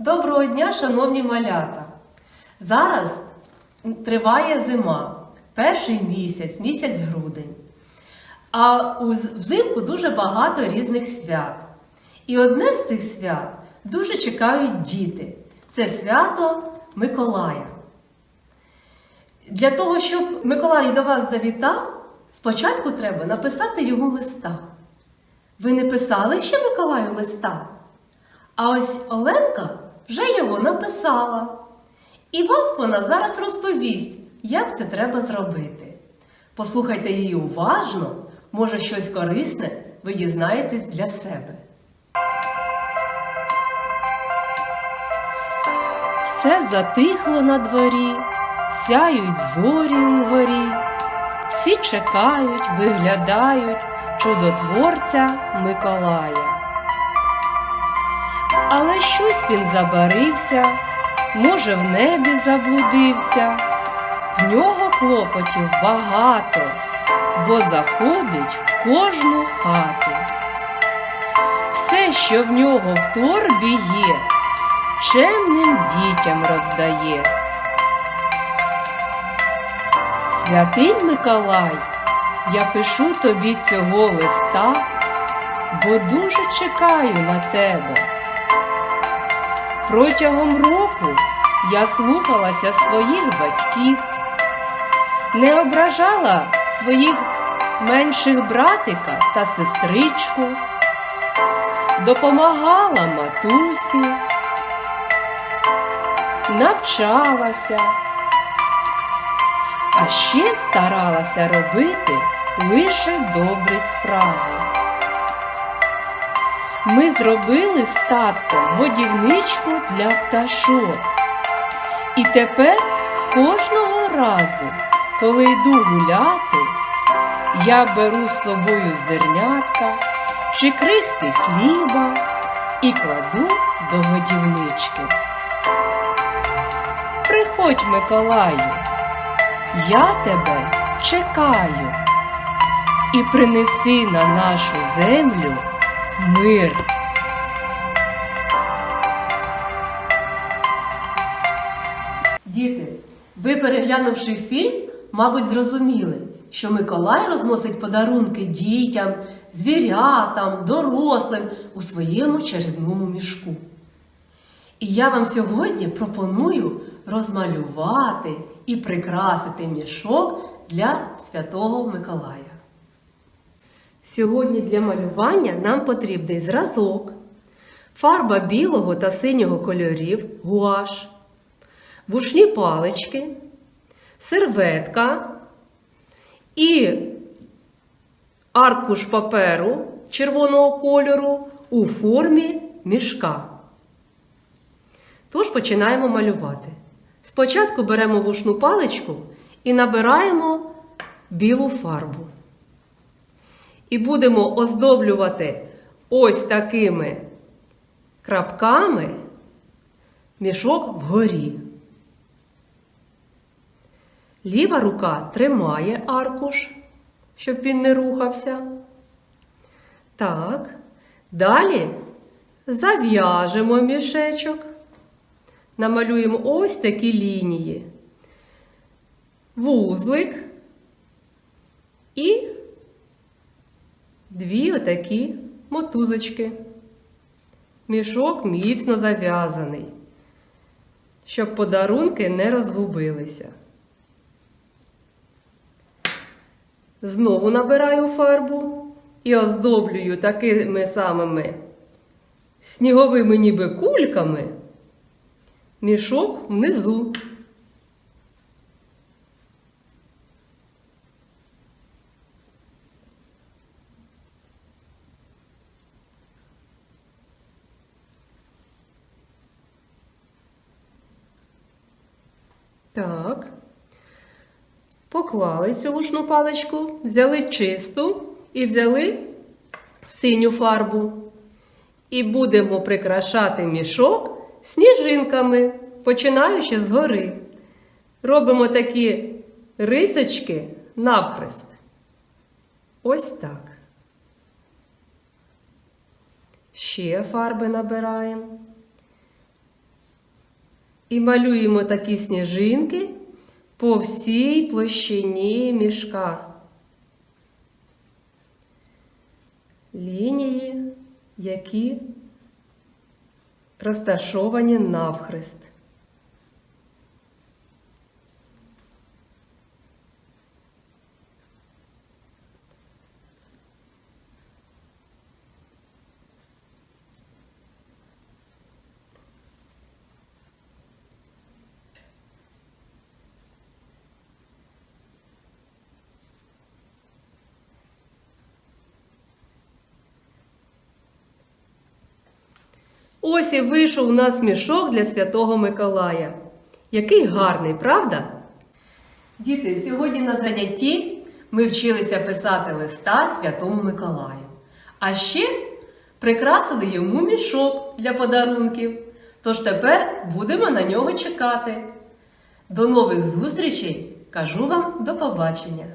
Доброго дня, шановні малята! Зараз триває зима, перший місяць, місяць грудень. А взимку дуже багато різних свят. І одне з цих свят дуже чекають діти. Це свято Миколая. Для того, щоб Миколай до вас завітав, спочатку треба написати йому листа. Ви не писали ще Миколаю листа? А ось Оленка вже його написала. І вам вона зараз розповість, як це треба зробити. Послухайте її уважно, може щось корисне ви дізнаєтесь для себе. Все затихло на дворі, сяють зорі угорі. Всі чекають, виглядають чудотворця Миколая. Але щось він забарився, може, в небі заблудився. В нього клопотів багато, бо заходить в кожну хату. Все, що в нього в торбі є, чемним дітям роздає. Святий Миколай, я пишу тобі цього листа, бо дуже чекаю на тебе. Протягом року я слухалася своїх батьків, не ображала своїх менших братика та сестричку, допомагала матусі, навчалася, а ще старалася робити лише добрі справи. Ми зробили з татком годівничку для пташок. І тепер кожного разу, коли йду гуляти, я беру з собою зернятка чи крихти хліба і кладу до годівнички. Приходь, Миколаю, я тебе чекаю і принеси на нашу землю мир. Діти, ви, переглянувши фільм, мабуть, зрозуміли, що Миколай розносить подарунки дітям, звірятам, дорослим у своєму чарівному мішку. І я вам сьогодні пропоную розмалювати і прикрасити мішок для Святого Миколая. Сьогодні для малювання нам потрібний зразок, фарба білого та синього кольорів, гуаш, вушні палички, серветка і аркуш паперу червоного кольору у формі мішка. Тож починаємо малювати. Спочатку беремо вушну паличку і набираємо білу фарбу. І будемо оздоблювати ось такими крапками мішок вгорі. Ліва рука тримає аркуш, щоб він не рухався. Так. Далі зав'яжемо мішечок. Намалюємо ось такі лінії. Вузлик і дві отакі мотузочки. Мішок міцно зав'язаний, щоб подарунки не розгубилися. Знову набираю фарбу і оздоблюю такими самими сніговими ніби кульками мішок внизу. Так. Поклали цю вушну паличку, взяли чисту і взяли синю фарбу. І будемо прикрашати мішок сніжинками, починаючи згори. Робимо такі рисочки навхрест. Ось так. Ще фарби набираємо. І малюємо такі сніжинки по всій площині мішка. Лінії, які розташовані навхрест. Ось і вийшов у нас мішок для Святого Миколая. Який гарний, правда? Діти, сьогодні на занятті ми вчилися писати листа Святому Миколаю. А ще прикрасили йому мішок для подарунків. Тож тепер будемо на нього чекати. До нових зустрічей! Кажу вам до побачення!